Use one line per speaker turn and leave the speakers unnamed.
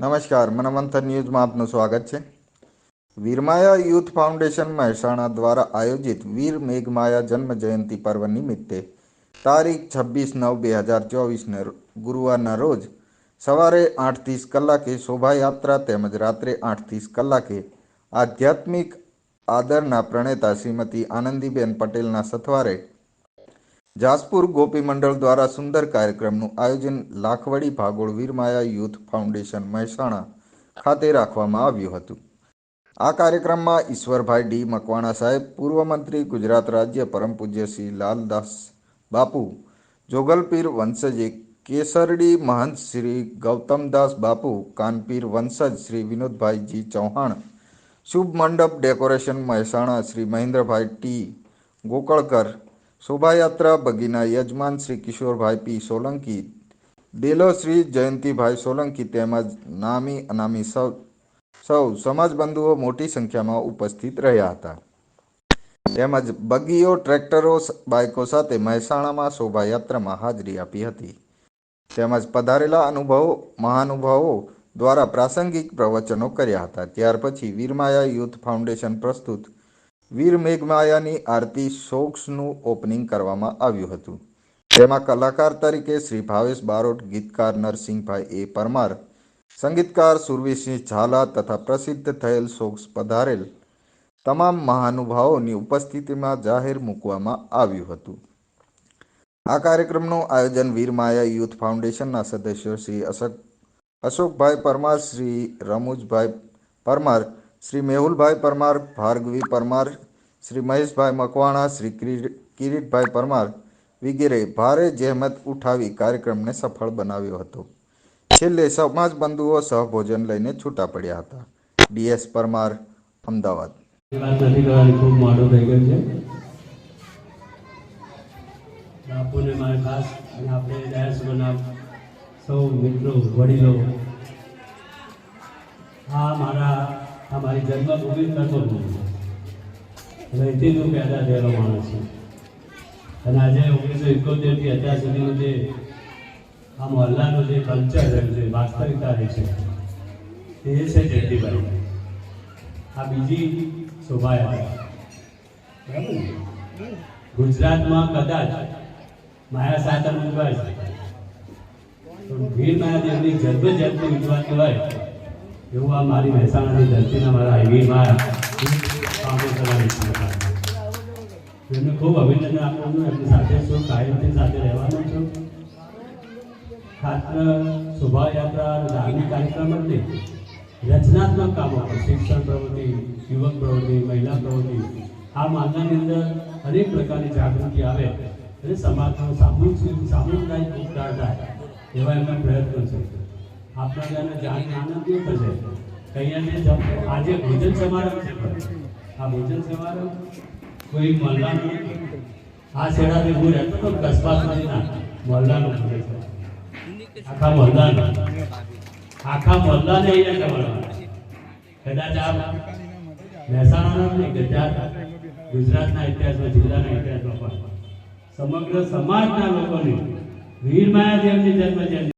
નમસ્કાર, મનમંથન ન્યૂઝમાં આપનું સ્વાગત છે. વીરમાયા યુથ ફાઉન્ડેશન મહેસાણા દ્વારા આયોજિત વીર મેઘમાયા જન્મ જયંતિ પર્વ નિમિત્તે તારીખ છવ્વીસ નવ બે હજાર ચોવીસને ગુરુવારના રોજ સવારે આઠ ત્રીસ કલાકે શોભાયાત્રા તેમજ રાત્રે આઠ ત્રીસ કલાકે આધ્યાત્મિક આદરના પ્રણેતા શ્રીમતી આનંદીબેન પટેલના સથવારે જાસપુર ગોપી મંડળ દ્વારા સુંદર કાર્યક્રમનું આયોજન લાખવડી ભાગોળ વીરમાયા યુથ ફાઉન્ડેશન મહેસાણા ખાતે રાખવામાં આવ્યું હતું. આ કાર્યક્રમમાં ઈશ્વરભાઈ ડી મકવાણા સાહેબ પૂર્વ મંત્રી ગુજરાત રાજ્ય પરમ પૂજ્ય શ્રી લાલદાસ બાપુ, જોગલપીર વંશજે કેસરડી મહંત શ્રી ગૌતમદાસ બાપુ, કાનપીર વંશજ શ્રી વિનોદભાઈજી ચૌહાણ શુભ મંડપ ડેકોરેશન મહેસાણા શ્રી મહેન્દ્રભાઈ ટી ગોકળકર શોભાયાત્રા બગીના યજમાન શ્રી કિશોરભાઈ પી સોલંકી, દેલો શ્રી જયંતિભાઈ સોલંકી તેમજ નામી અનામી સૌ સૌ સમાજબંધુઓ મોટી સંખ્યામાં ઉપસ્થિત રહ્યા હતા. તેમજ બગીઓ, ટ્રેક્ટરો બાઇકો સાથે મહેસાણામાં શોભાયાત્રામાં હાજરી આપી હતી. તેમજ પધારેલા અનુભવો, મહાનુભાવો દ્વારા પ્રાસંગિક પ્રવચનો કર્યા હતા. ત્યાર પછી વીરમાયા યુથ ફાઉન્ડેશન પ્રસ્તુત વીર મેઘમાયાની આરતી સોક્સનું ઓપનિંગ કરવામાં આવ્યું હતું. તેમાં કલાકાર તરીકે શ્રી ભાવેશ બારોટ, ગીતકાર નરસિંહભાઈ એ પરમાર, સંગીતકાર સુરવીસિંહ ઝાલા તથા પ્રસિદ્ધ થયેલ સોક્સ પધારેલ તમામ મહાનુભાવોની ઉપસ્થિતિમાં જાહેર મૂકવામાં આવ્યું હતું. આ કાર્યક્રમનું આયોજન વીરમાયા યુથ ફાઉન્ડેશનના સદસ્યો શ્રી અશોક, અશોકભાઈ પરમાર, શ્રી રમુજભાઈ પરમાર શ્રી મેહુલભાઈ પરમાર, ભાર્ગવી પરમાર, શ્રી મહેશભાઈ મકવાણા, શ્રી કિરી- કિરીટભાઈ પરમાર વગેરે ભારે જહેમત ઉઠાવી કાર્યક્રમને સફળ બનાવ્યો હતો. છેલ્લે સમાજ બંધુઓ સહભોજન લઈને છૂટા પડ્યા હતા. D S Parmar, Ahmedabad.
બાપુને મારે ખાસ અને આપણે ડાયસપોરના સૌ મિત્રો, વડીલો, આ મારા મારી જન્મભૂમિ કર્મભૂમિ છે નથી. જ હું પેદા થયેલો માણસ છું. અને આજે ઓગણીસો એકોતેરથી અત્યાર સુધીનું જે આ મહોલ્લાનું જે કલ્ચર રહ્યું છે વાસ્તવિકતા રહી છે, એ છે જયંતિભાઈ આ બીજી શોભાયાત્રા બરાબર ગુજરાતમાં કદાચ માયા સાતમ ઉજવાય છે. વીર મહાદેવની જન્મ જયંતિ ઉજવાતી હોય એવું આ મારી મહેસાણાની ધરતીના મારા આઈવીમાં એમને ખૂબ અભિનંદન આપવાનું એમની સાથે છું કાયમથી સાથે રહેવાનો છું. માત્ર શોભાયાત્રા અને ધાર્મિક કાર્યક્રમ જ નહીં. રચનાત્મક કામો શિક્ષણ પ્રવૃત્તિ, યુવક પ્રવૃત્તિ, મહિલા પ્રવૃત્તિ, આ માનવાની અંદર અનેક પ્રકારની જાગૃતિ આવે અને સમાજનો સામૂહિક સામુદાયિક ઉપકાર થાય એવા એમના પ્રયત્નો છે. આપણા જાણીને આનંદ કેવું થશે? કે અહીંયા જે જમ- આજે ભોજન સમારંભ છે આ ભોજન સમારંભ કોઈ મહલ્લાનો આ છેડાથી હું રહેતો હતો કસ્બામાંથી ના મહલ્લાનો ભોજન આખા મહલ્લાનો આખા મહલ્લાને અહીંયા જમાડવાના કદાચ આ મહેસાણાનો નહીં, ગુજરાત. ગુજરાતના ઇતિહાસમાં, જિલ્લાના ઇતિહાસમાં પણ સમગ્ર સમાજના લોકોની વીર માયાદેવની જન્મ જયંતિ